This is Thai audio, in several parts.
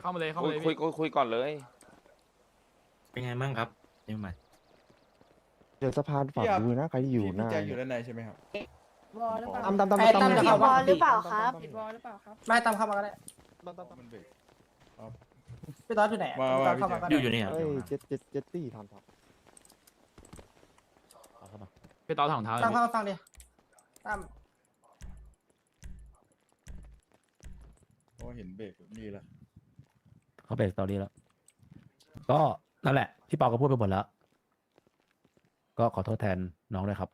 เข้ามาเลยเข้าคุมายเลยคุยพี่คุยคุยก่อนเลย เป็นไงบ้างครับยังไงเดี๋ยวสะพานฝั่งพี่ครับดูนะใครที่อยู่หพี่น้าแจ็คอยู่ด้านในใช่ไหมครับ วอลหรือเปล่าตามตามตามไอ้ตามตั้มตามจะเข้า วอลหรือเปล่าครับ ผิดวอลหรือเปล่าครับไม่ตั้มเข้ามาก็ได้มันเบรก พี่ต๊อดอยู่ไหนมาพี่มาต๊อดเข้ามาก็อได้ยู่อยู่นี่ครับเอ้ยเจ็ดเจ็ดเจ็ดตี้ทำทำพี่ต่อถองเท้าเลยตั้มพี่เข้ามาฟังดิตั้มเพราะว่าเห็นเบรกนี่ละ เขาเบรกสตอรี่แล้ว ก็นั่นแหละ พี่เปาก็พูดไปหมดแล้ว ก็ขอโทษแทนน้องด้วยครับ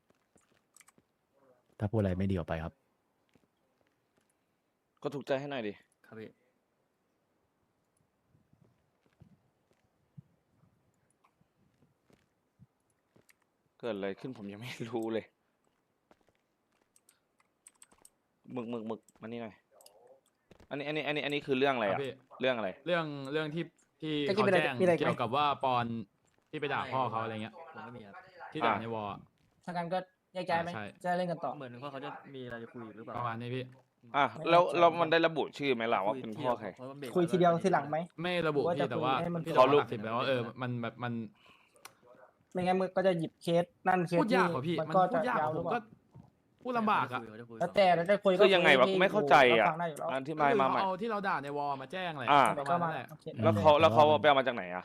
ถ้าพูดอะไรไม่ดีออกไปครับ ก็ถูกใจให้หน่อยดิ ครับพี่เกิดอะไรขึ้นผมยังไม่รู้เลยหมึกหมึกหมึกมานี่หน่อย อันนี้อันนี้อันนี้อันนี้คือเรื่องอะไรครัอะบพี่เรื่องอะไร เรื่องเรื่องที่ที่จะกินเขาไปเลยแจ้งมีอะไรอีกไหม เกี่ยวกับว่าปอนที่ไปด่าพ่อเขาอะไรเงี้ย ผมไม่มีครับ ที่ด่าอะในวอลอะถ้ากันก็แยกย้ายไหมใช่ จะเล่นกันต่อ เหมือนว่าเขาจะมีอะไรจะคุยหรือเปล่าประมาณนี้พี่ อะไม่แล้วแน่ใจ แล้วมันได้ระบุชื่อไหมล่ะว่าเป็นพ่อใคร เพราะว่าเบรกคุยทีเดียวทีหลังไหม ไม่ระบุว่าจะพี่แต่ว่าคุยให้มัน พี่ขอต้องรูป ตัดสินแล้วว่าเออมันแบบมันไม่งั้นมึงก็จะหยิบเคสนั่นเคสพูดยากกว่าพี่ มันมันก็พูจะดยากยาวผหรือมเปก็ล่า พูดลำบากอะเขาจะคุยแล้วแต่แล้วได้คุยก็คือยังไงวะคุกูไม่เข้าใจอะก็ฟังได้ยู่แล้วอันที่ก็มาคือมาเขามาเอาที่เราด่าในวอลมาแจ้งอะไรอ่า ประก็มาณมานั้นแหละโอเคแล้วเขาแล้วเขาไปเอามาจากไหนอะ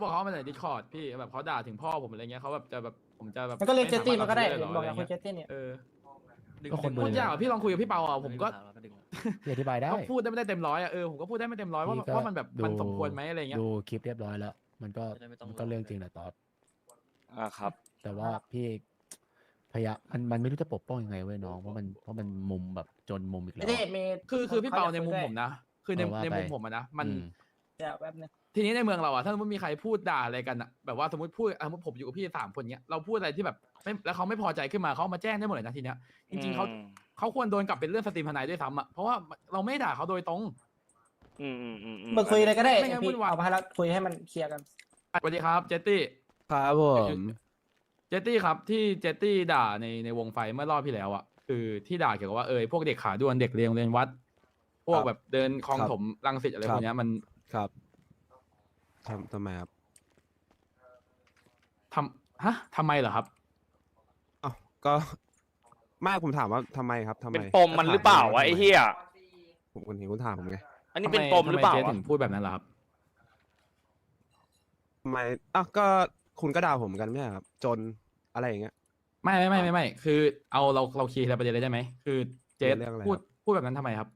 บอกเขาเอามาจากดิสคอร์ดพี่แบบเขาด่าถึงพ่อผมอะไรเงี้ยเขาแบบจะแบบผมจะแบบมันก็เรียกเจตตี้มันก็ได้สาารถบอกอรัย่าบคุยได้เจตตี้เนี่ย เออดึงก็คนดึงดูพูดยากอะพี่ลองคุยกับพี่เปาอะผมก็ดึงดึงพี่อธิบายได้ ก็พูดได้ไม่ได้เต็มร้อยอะเออผมก็พูดได้ไม่เต็มร้อยว่าพี่ก็ ว่ามันแบบมันดูสมควรไหมอะไรเงี้ย ดูคลิปเรียบร้อยแล้ว มันก็มันก็เรื่องจริงแหละตอดอ่าครับ แต่ว่าพี่ พยายามมันมันไม่รู้จะปกป้องยังไงเว้ยน้องเพราะมันเพราะมันมุมแบบจนมุมอีกแล้ไม่วได้อะมีคือคือพี่เปาในมุมขผมนะ คือในเออว่าในมุมไป ผมอะนะมัน อืมเดี๋ยวแป๊บนึงทีนี้ในเมืองเราอะถ้าสมมติมีใครพูดด่าอะไรกันอะแบบว่าสมมติพูดอะสมมติผมอยู่กับพี่สามคนเนี้ยเราพูดอะไรที่แบบไม่แล้วเขาไม่พอใจขึ้นมาเขาเอามาแจ้งได้หมดเลยนะทีเนี้ยจริงๆเขาอืมเขาควรโดนกลับเป็นเรื่องสตรีมทนายด้วยซ้ำอะเพราะว่าเราไม่ด่าเขาโดยตรง อืมอืมอืมอืมึงคุยอะไรก็ได้ไม่งั้นพี่วุ่นวาย เอามาให้แล้วคุยให้มันเคลียร์กัน สวัสดีครับเจตตี้ครับผมเจตตี้ครับที่เจตตี้ด่าในในวงไฟเมื่อรอบที่แล้วอะคือที่ด่าเกี่ยวกับว่าเออพวกเด็กขาด้วนเด็กเรียนโรงเรียนวัด พวกแบบเดินคลองถมรังสิตอะไรพวกเนี้ยมันครับทำทำไมครับทำฮะทำไมเหรอครับ อ้าวก็ ไม่ผมถามว่าทำไมครับทำไมเป็นปมมันหรือเปล่าวะไอ้เหี้ยผมคนเห็นคุณถามผมไงอันนี้เป็นทำไปมหรือเปล่าทำไมเจ๊วะถึงพูดแบบนั้นล่ะครับ ทำไมอ้าวก็คุณก็ด่าผมเหมือนกันไม่ใช่เหรอครับ จน อะไรอย่างเงี้ย ไม่ไม่ไม่ไม่ไม่คือเอาเราเราเคลียร์ทีละประเด็นเลยได้ไหมคือเจสเรื่องอะไรพูดครับ พูดแบบนั้นทำไมครับ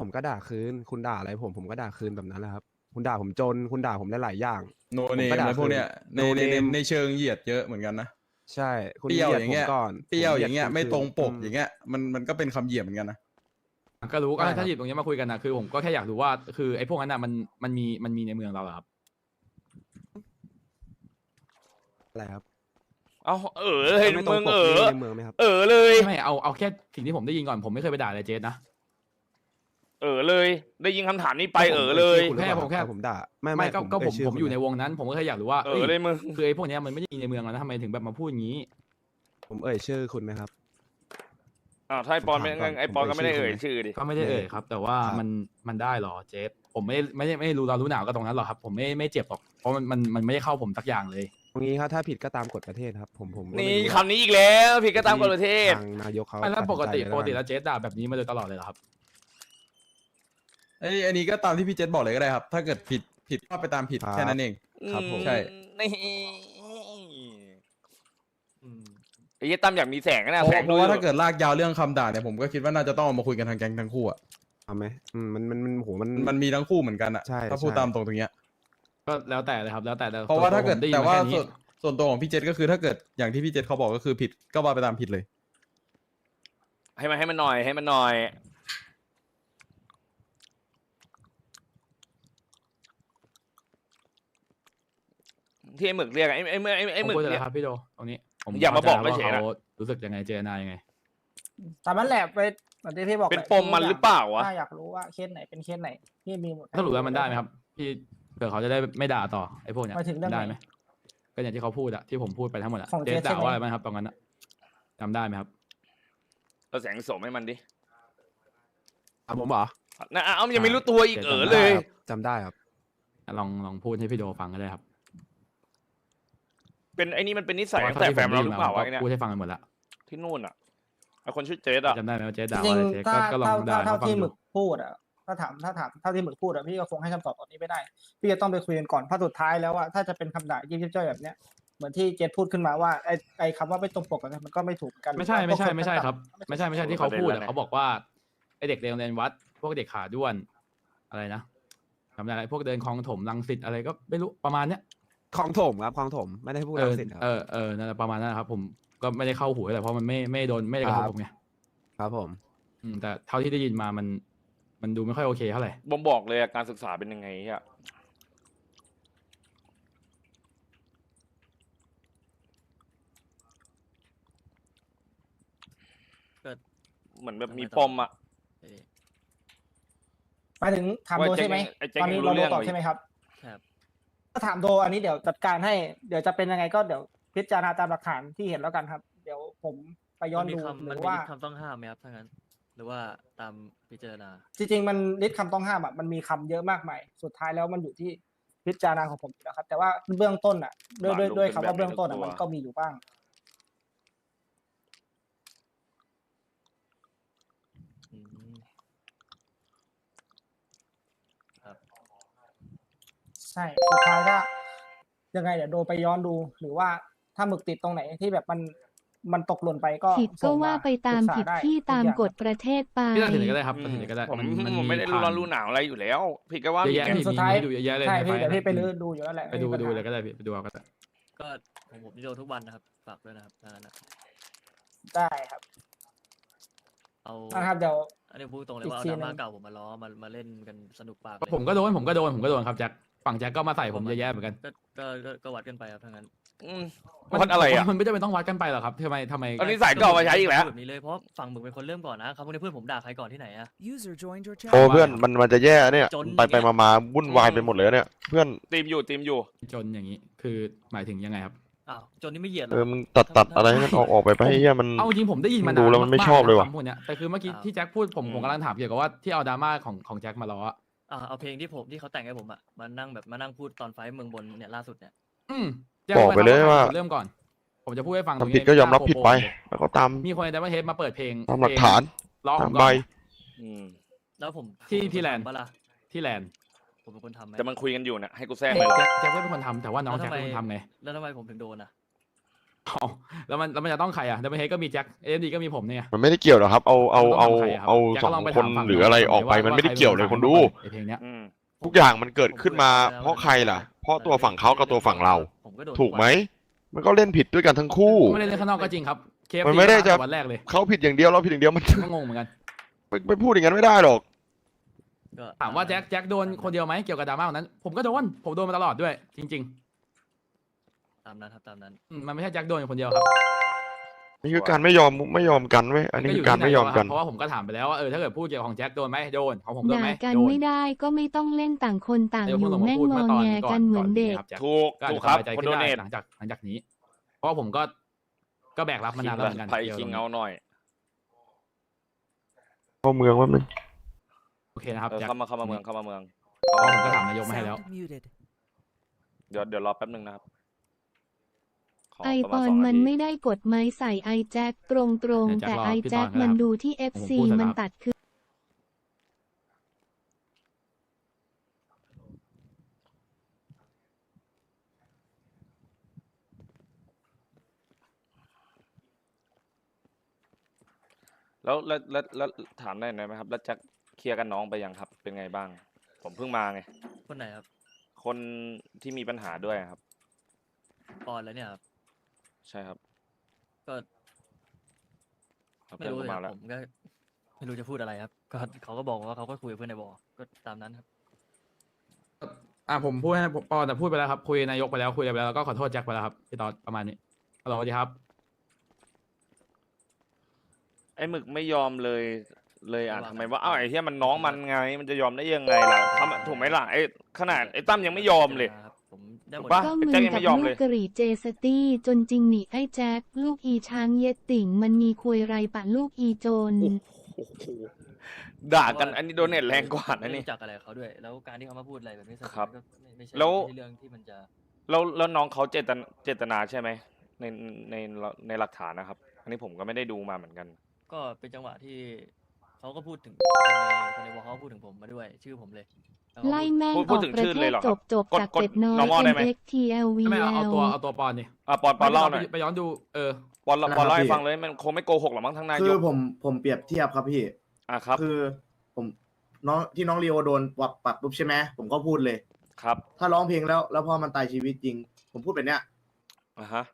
ผมก็ด่าคืน คุณด่าอะไรผมผมก็ด่าคืนแบบนั้นแหละครับ คุณด่าผมจน คุณด่าผมได้หลายอย่าง โนผมเนมก็ด่าในพวกเนี้ยคืนในใน no ใน name ในเชิงเหยียดเยอะเหมือนกันนะ ใช่ คุณเปรี้ยวหดอย่างเงี้ย ผมก่อนเปรี้ยวผมหอดย่างเงี้ยคุณไม่คืนตรงปกมอย่างเงี้ยมันมันก็เป็นคำเหยียดเหมือนกันนะ ก็รู้ก็ใช่ครับ ถ้าหยิบตรงนี้มาคุยกันนะคือผมก็แค่อยากรู้ว่าคือไอ้พวกนั้นน่ะมันมันมีมันมีในเมืองเราเหรอครับ อะไรครับเอาเออเห็นไม่ตรมึงงปกเออในเมืองไหมครับ เออเลยไม่ไม่เอาเอาแค่สิ่งที่ผมได้ยินก่อนผมไม่เคยไปด่าอะไรเจสนะ เออเลย ได้ยินคำถามนี้ไปเออเลยผมแค่ผมแค่ผมด่าไม่ไม่ไม่ก็ก็ผมเชื่ผมอยู่ในคุณวงนั้น ผมก็แค่อยากรู้ว่าเออเลยมึงคือไอ้พวกเนี้ยมันไม่ได้มีในเมืองแล้วนะทำไมถึงแบบมาพูดอย่างนี้ ผมเอ่ยชื่อคุณไหมครับอ้าวถ้าไอปอนไม่ถามก่อนไอปอนก็ไม่ได้ผมเอ่เอ่ยยชื่ชื่ออดิก็ไม่ได้เอ่ยครับ แต่ว่าครับมันมันได้เหรอเจสผมไม่ได้ไม่ได้ไม่ได้รู้เรารู้หนาวก็ตรงนั้นหรอกครับ ผมไม่ไม่เจ็บหรอกเพราะมันมันมันไม่ได้เข้าผมสักอย่างเลย ตรงนี้ครับถ้าผิดก็ตามกฎประเทศครับ ผมผมก็ไม่นี่รู้คำนี้อีกแล้วผิดก็ตามกฎประเทศ ทางนายกเขาไม่แล้วปกติตัดสินใจปกติแล้แล้ววเจสด่าแบบนี้มาโดยตลอดเลยเหรอครับไอ้อันนี้ก็ตามที่พี่เจษบอกเลยก็ได้ครับ ถ้าเกิดผิดผิดก็ไปตามผิดแค่นั้นเอง ครับผม ใช่ นี่อืมไอ้เหี้ยตั้มอยากมีแสงนะเพราะแสงเพราะว่าถ้าเกิดลากยาวเรื่องคำด่าเนี่ยผมก็คิดว่าน่าจะต้องเอามาคุยกันทางแก๊งทั้งคู่อะเอาไหมอืมมันมันมันโหมัน มันมีทั้งคู่เหมือนกันอะใช่ถ้าพูดใช่ ตามตรงตรงเนี้ย ก็แล้วแต่เลยครับแล้วแต่แต่เพราะว่าถ้าเกิดผมได้ยินแต่มว่าค่นี้ส่วนส่วนตัวของพี่เจษก็คือถ้าเกิดอย่างที่พี่เจษเขาบอกก็คือผิดก็ว่าไปตามผิดเลย ให้มันให้มันหน่อยให้มันหน่อย ที่ไอ้หมึกเรียกอะไอ้ไอ้ไอ้ไอ้ผมหมึกพูดเลยเรียก ครับพี่โดตรงนี้ผมอย่ามาบอกเข้ใจเฉยๆนะ ว่าเขารู้สึกยังไงเจรนายังไงตามนั้นแหละไปเหมือนที่พี่บอกเป็นแหละปมมันหรือเปล่าวะ ถ้าอยากรู้ว่าเคสไหนเป็นเคสไหนพี่มีหมดสรุปแล้วมันได้ไหมครับ พี่เผื่อเขาจะได้ไม่ด่าต่อไอ้พวกเนี้ยหมายถึงเรื่องได้ไหนไหมก็อย่างที่เขาพูดอะที่ผมพูดไปทั้งหมดอะของเจเจสสใช่ด่าไหมว่าอะไรบ้างครับตรงนั้นอะจำได้ไหมครับ เราแสงโสมให้มันดิอะผมเหรอนะอ้าวยังไม่รู้ตัวอีกเออเลย จำได้ครับ ลองลองพูดให้พี่โดฟังก็ได้ครับเป็นไอ้นี่มันเป็นนิสัยเพตั้ราะงแต่ที่แฟมผเราได้หยิรือมเปล่าวะก็ไอ้เนี่ยพูดให้ฟังกันหมดละที่นู่นอะไอคนชื่อเจสอะจำได้ไหมว่าเจ๊จด่าริงว่าอะไรเจ๊ๆถ้าก็ก็ลอเท่างด่าเท่าเขาเท่าฟังที่หดูมึกพูดอะ ถ้าถามถ้าถามเท่าที่หมึกพูดอะพี่ก็คงให้คำตอบตอนนี้ไม่ได้ พี่จะต้องไปคุยกันก่อนเพราะสุดท้ายแล้วอะถ้าจะเป็นคำด่ายิ้มๆจ้อยๆแบบเนี้ยเหมือนที่เจษพูดขึ้นมาว่าไอ้ไอ้คำว่าไม่ตรงปกอะมันก็ไม่ถูกกันไม่ใช่ไม่ใช่พวกไม่ใช่ครับ ไม่ใช่ไม่ใช่ที่เขาพูดอะเขาบอกว่าไอเด็กเรียนโรงเรียนวัด พวกเด็กขาด้วนอะไรนะจำได้อะไรพวกเดินคลองถมรังสิตอะไรก็ไม่รู้ประมาณเนี้ยคลองถมครับคลองถมไม่ได้พูดเอรัองสิตครับเออเออนั่นแหละประมาณนั้นนะครับ ผมก็ไม่ได้เข้าหูแต่เพราะมันไม่ไม่โดนไม่ได้กระทบครับผมไงครับผม อืมแต่เท่าที่ได้ยินมามัน มันดูไม่ค่อยโอเคเท่าไหร่ผมบอกเลยอะการศึกษาเป็นยังไงอะก็ เหมือนแบบทำไมมีต้องปมอะเอ้ยหมายถึงถามโดว่าแจ็คใช่ไหมไอ้แจ็คตอนนี้ยังรู้เราเรื่องตอบเลยใช่ไหมครับ ครับ ถ้าถามโดอันนี้เดี๋ยวจัดการให้ เดี๋ยวจะเป็นยังไงก็เดี๋ยวพิจารณาตามหลักฐานที่เห็นแล้วกันครับ เดี๋ยวผมไปย้อนมัมีดูคำหมันรือมีว่าคำต้องห้ามไหมครับถ้างั้นห รือว่าตามพิจารณา จริงๆ มันลิสต์คำต้องห้ามอะมันมีคำเยอะมากมาย สุดท้ายแล้วมันอยู่ที่พิจารณาของผมอยู่แล้วครับ แต่ว่าเบื้องต้นอะ ด้วยด้วยด้วยคำว่าเบื้องต้นอะมันก็มีอยู่บ้างอืมใช่ สุดท้ายถ้ายังไงเดี๋ยวโดไปย้อนดู หรือว่าถ้าหมึกติดตรงไหนที่แบบมัน มันตกหล่นไปก็ผิดก็ส่งว่าไปตามปรึผิกดษได้ที่ทุตามอย่งกฎประเทศไปพี่ตัดสินก็ได้ครับอืตัดมสินก็ได้ผมมันผมไม่ได้รู้ผ่าร้อนรู้หนาวอะไรอยู่แล้วพี่ก็ว่าเยอะแยะมีพี่สุมีดท้ายให้ดูเยอะแยะเลยใช่ในพี่ไฟล์เดี๋ยวพี่ไปนะลื้อดูอยู่แล้วแหละไปดูม่ดูมีปัญหาเลยก็ได้พี่ไปดูเอาก็ได้ก็ผมผมโดนทุกวันนะครับฝากด้วยนะครับถ้างั้นนะได้ครับเอานะครับเดี๋ยวอันนี้พูดตรงเลยอีกว่าเอาทีดราม่าหนึ่งเก่าผมมาล้อมามาเล่นกันสนุกปากเลยผมก็โดนผมก็โดนผมก็โดนครับแจ็คฝั่งแจ็คก็มาใส่ผมเยอะแยะเหมือนกันก็ก็ก็ก็วัดกันไปครับถ้างั้น อืมวัดอะไรอะ มันไม่จำเป็นต้องวัดกันไปหรอกครับทำไมทำไมเอานิสัยเก่ามาใช้อีกแล้ว แบบนี้เลยเพราะฝั่งมึงเป็นคนเริ่มก่อนนะครับพวกนี้เพื่อนผมด่าใครก่อนที่ไหนอะ User joined your โอ้ channel. เพื่อนมันมันจะแย่เนี่ยจน ไปไปอย่างเงี้มายมาวุ่นวายไปหมดเลยเนี่ย เพื่อนตีมอยู่ตีมอยู่ จนอย่างนี้ คือหมายถึงยังไงครับ อ้าวจนนี่ไม่เหยียดหรเออ อมึงตัดตัดอะไรให้มันออกออกไปไปให้เหี้ยมัน เอาจริงผมได้ยินมัมานนานดูแล้วมันไม่ากๆชอบเลยว่ะ คำพวกเนี้ยแต่คือเมื่อกี้อ้าวที่แจ็คพูดผมอืม ผมกำลังถามเกี่ยวกับว่าที่เอาดราม่าของของแจ็คมาล้ออะอ่าเอาเพลงที่ผมที่เขาแต่งให้ผมอะมานั่งแบบมานั่งพูดตอนไฟท์เมืองบนเนี่ยล่าสุดเนี่ย อืมแจ็คบอกไปเลยว่าเริ่มก่อน ผมจะพูดให้ฟังทำผิดก็ยอมรับผิดไป แล้วก็ตามมีคนในดัมเบิลเฮดมาเปิดเพลงตามหลักฐานร้องตามก่ใบอน อืมแล้วผมที่ผมเป็ที่คแลนด์ทำปะล่ะที่แลนด์ผมเป็นคนทำไหมแต่มันคุยกันอยู่เนี่ยให้กูแทรกเลยเหรอแจ็คแจ็คไม่เป็นคนทำแต่ว่าน้องแล้วแจ็คทำไมเป็นคนทำไงแล้วทำไมผมถึงโดนอะเอาแล้วมันแล้วมันจะต้องใครอะดัมเบิลเฮดก็มีแจ็คเอ็มดีก็มีผมเนี่ย มันไม่ได้เกี่ยวหรอกครับ เอาเอาเอาต้องทำใคระครับเอาแจ็สองลไปคนถามฝั่งหรืออะไรออกไปว่ามันไม่ได้ว่าใรเกี่ยวเลยป็คนดู ไอเพลงเนี้ยอืมทุกอย่างมันเกิดขึ้นมาเพราะใครล่ะ เพราะตัวฝั่งเขากับตัวฝั่งเรา ผมก็โดนถูกไหม มันก็เล่นผิดด้วยกันทั้งคู่ ไม่ได้เล่นข้างนอกก็จริงครับ เคฟมันไม่ได้จะ วันแรกเลยเขาผิดอย่างเดียวเราผิดอย่างเดียวมันก็งงเหมือนกัน ไปไปพูดอย่างนั้นไม่ได้หรอก ก็ถามว่าแจ็คแจ็คโดนคนเดียวไหมเกี่ยวกับดราม่าวันนั้น ผมก็โดน ผมโดนมาตลอดด้วย จริงตามนั้นครับตามนั้น ๆอืมมันไม่ใช่แจ็คโดนคนเดียวครับ นี่คือการไม่ยอมไม่ยอมกันเว้ยอันนี้คือการไม่ยอมกัน เพราะว่าผมก็ถามไปแล้วว่าเออถ้าเกิดพูดเกี่ยวกับของแจ็คโดนไหมโดนของผมโดนด่าไหมกันโดนไม่ได้ก็ไม่ต้องเล่นต่างคนต่างเดี๋อยวพวกยู่เรามาแม่งพูดงอเมื่อตอนแงก่กันเหมือนเด็กครับแจ็คถูกก็อาจถูจะกครับสบายใจคนขึ้โดนได้เนทหลังจากหลังจากนี้ เพราะว่าผมก็ก็แบกรับมานานแล้วเหมือนกันไผ่เกี่ยวกับคิงตรงนี้เอาหน่อยเข้าเมืองว่ามันโอเคนะครับเออแจ็คเข้ามาเข้ามาเมืองเข้ามาเมืองเพราะผมก็ถามนายกมาให้แล้ว Sound muted. เดี๋ยวเดี๋ยวรอแป๊บนึงนะครับข ไอประปมาณอนสองมันนาทีไม่ได้กดไม้ใส่ไอแจ็คตรงๆ แต่ไอแจ็คมันดูที่เอฟซีมันตัดคือแล้วแล้วแล้วแล้วถามได้ไหมครับ แล้วแจ็คเคลียร์กันน้องไปยังครับ เป็นไงบ้าง ผมเพิ่งมาไง คนไหนครับ คนที่มีปัญหาด้วยครับ ปอนแล้วเนี่ยครับ ใช่ครับก็ครับไม่เพื่อนรู้ผมเลยคมารับแล้ว ผมก็ไม่รู้จะพูดอะไรครับก็เขาก็บอกว่าเขาก็คุยกับเพื่อนในบอก็ตามนั้นครับ อะผมพูดให้ปอนแต่พูดไปแล้วครับคุยนายกไปแล้วคุยอะไรไปแล้วแล้วก็ขอโทษแจ็คไปแล้วครับพี่ตอดประมาณนี้ฮัลโหลสวัสดีครับ ไอ้หมึกไม่ยอมเลยเลยอะระวังทำไมนะว่าอ้าวไอ้เหี้ยมันน้องมันไง มันจะยอมได้ยังไงล่ะทำถูกไหมล่ะไอ้ขนาดไอ้ตั้มยังไม่ยอมเลยครับ ผมได้หมถูดกปะก็ไอ้มึงแจ็คยังกับไม่ยอมลูเลกย กะหรี่เจสตี้จนจริงหนีไอ้แจ็คลูกอีช้างเย็ดติ่งมันมีคุยไรปะลูกอีโจนโอ้โหด่ากันอันนี้โดนเน็ตแรงกว่านะไม่นี่ รู้จักอะไรกับเขาด้วย แล้วการที่เขามาพูดอะไรแบบนี้ใส่ผมครับก็ไม่ไม่ใช่แล้ว ไม่ใช่เรื่องที่มันจะแล้วแล้วน้องเขาเจตนาเจตนาใช่ไหมในในในหลักฐานนะครับ อันนี้ผมก็ไม่ได้ดูมาเหมือนกัน ก็เป็นจังหวะที่ เขาก็พูดถึงคนในคนในวอลเขาพูดถึงผมมาด้วย ชื่อผมเลยแล้วเขาไล่พูด แม่งพูดอพูดอกถึงประชื่อเทเลยศเหรอคจรับบจบกดจากกดเป็ดน้อย normal ได้ไหม MXTLV ไม่เอาเอาตัวเอาตัวปอนดิอะปอนปอนเล่าหน่อยไปย้อนดูเออ ปอนนะครับปอนเล่าให้พี่ฟังเลยมันคงไม่โกหกหรอกมั้งทั้งนายคืกอผมผมเปรียบเทียบครับพี่อะครับคือผมน้องที่น้องลีโอโดนปรับปรับปุ๊บใช่ไหมผมก็พูดเลย ครับถ้าร้องเพลงแล้วแล้วพอมันตายชีวิตจริง ผมพูดแบบเนี้ยอะฮะ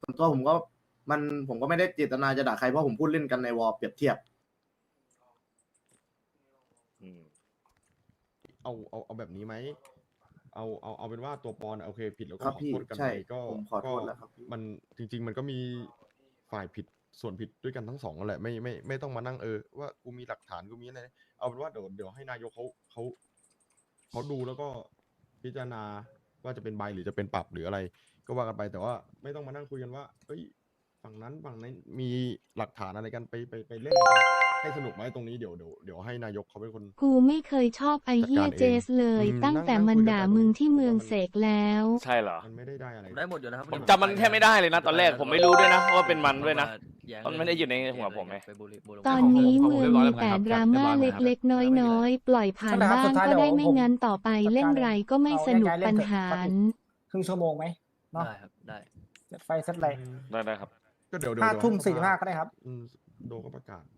ส่วนตัวผมก็มันผมก็ไม่ได้เจตนาจะด่าใครเพราะผมพูดเล่นกันในวอลเปรียบเทียบ อืม เอาเอาเอาแบบนี้ไหมเอาเอาเอาเป็นว่าตัวปอนโอเค ผิดแล้วก็ครับขอพี่โทษกันใช่ไปก็ผมขอโทษก็แล้วครับพี่ มันจริง ๆ มันก็มีฝ่ายผิดส่วนผิดด้วยกันทั้งสองนั่นแหละไม่ไม่ไม่ต้องมานั่งเออว่ากูมีหลักฐานกูมีอะไรเอาเป็นว่าเดี๋ยวเดี๋ยวให้นายกเขาเขาเขาดูแล้วก็พิจารณาว่าจะเป็นใบหรือจะเป็นปรับหรืออะไร ก็ว่ากันไปแต่ว่าไม่ต้องมานั่งคุยกันว่าเอ้ยฝั่งนั้นฝั่งนั้นมีหลักฐานอะไรกันไปไปไปเล่นกัน ให้สนุกไหมตรงนี้เดี๋ยวเดี๋ยวเดี๋ยวให้นายกเขาเป็นคน กูไม่เคยชอบไอเฮียจัดการเองเจสเลยอืมตั้งนั่งแต่นั่งมันคุยกันด่าไปมึงเลยที่เมืองว่ามันเสกแล้ว ใช่เหรอ มันไม่ได้ได้อะไร ได้หมดอยู่แล้วครับผมจำมันแทบไม่ได้เลยนะ ตอนแรกผมไม่รู้ด้วยนะว่าเป็นมันด้วยนะแย้งมันไม่ได้อยู่ในหัวผมไงไปบุรีบุรีตอนนี้ของผมเมืองเรียบร้อยมีแล้วครับแต่ดราม่าเรียบร้อยแล้วครับเล็กๆ น้อยๆ ปล่อยผ่านนั่นแหละครับบ้างสุดท้ายก็ได้เดี๋ยวไม่ผมงั้นต่อไปเล่นไรก็ไม่เอาสนุกง่ายๆเล่ปันญเถอะหาสักรครึ่งชั่วโมงไหมเนาะได้ครับได้เดี๋ยวไฟเซตอะไรได้ได้ครับก็เดี๋ยวเดี๋ยวห้าเดี๋ยวทุ่มให้สี่สิบห้าสก็ได้ครับอืมโดก็ประกาศได้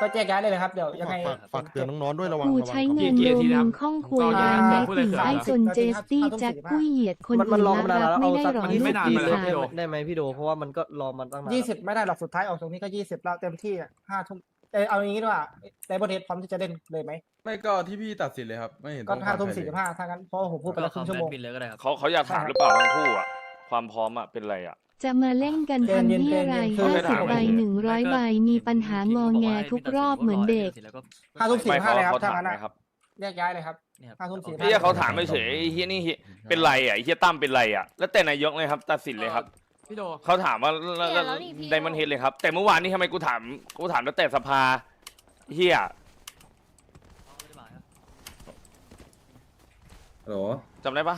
ก็แยกย้ายเลยเลยครับ เดี๋ยวยังไง ฝากฝากเตือนน้องๆด้วยระวังกูระวังใช้คำเงินกี่รวทีมนะครับข้องคุยก็ยาแยกแม็ย้ายกถึงไอ้จนเจสตี้แจ็คกุ้ยเหยียดคนมันมันอื่นรอรัมานานบแล้วไม่เอาได้สักหรอมันไม่นาน20ไปแล้วได้พี่โดได้ไหมพี่โดเพราะว่ามันก็รอมันตั้งนานยี่สิบไม่ได้หรอกสุดท้ายออกตรงนี้ก็ยี่สิบแล้วเต็มที่ห้าทุ่มเออเอาอย่างนี้ดีกว่าไดบอเทสพร้อมที่จะเล่นเลยไหมไม่ก็ที่พี่ตัดสินเลยครับ ไม่เห็นก็ต้องห้าทุ่มฟังใครสี่เลสิยบห้าถ้างั้นเพราะว่าผมพูดไปแล้วครึ่งชั่วโมงบินเลยก็ได้ครับเขาเขาอยากถามใช่ครับหรือเปล่าทั้งคู่อะความพร้อมอะเป็นไรอะ จะมาเล่นกันเย็นทำเย็นที่อะไรเย็นเย็นห้าสิบใบหนึ่งร้อยใบมีปัญหางอแงทุกรอบเหมือนเด็ก ห้าทุ่มสี่ไม่ห้าเขาเลยครับเขาถ้าถามงั้นไหมอะครับแยกย้ายเลยครับ เนี่ยครับ ห้าทุ่มสี่พี่เขาถามไม่เฉยไอ้เฮียนี่เหี้ยเป็นไรอะไอ้เฮียตั้มเป็นไรอะ แล้วแต่นายกเลยครับ ตัดสินเลยครับพี่โดเขาถามว่าเดี๋ยวแล้วนี่พี่ ไดมอนเฮดเลยครับ แต่เมื่อวานนี้ทำไมกูถามกูถามแล้วแต่สภาเฮียฮัลโหลจำได้ปะ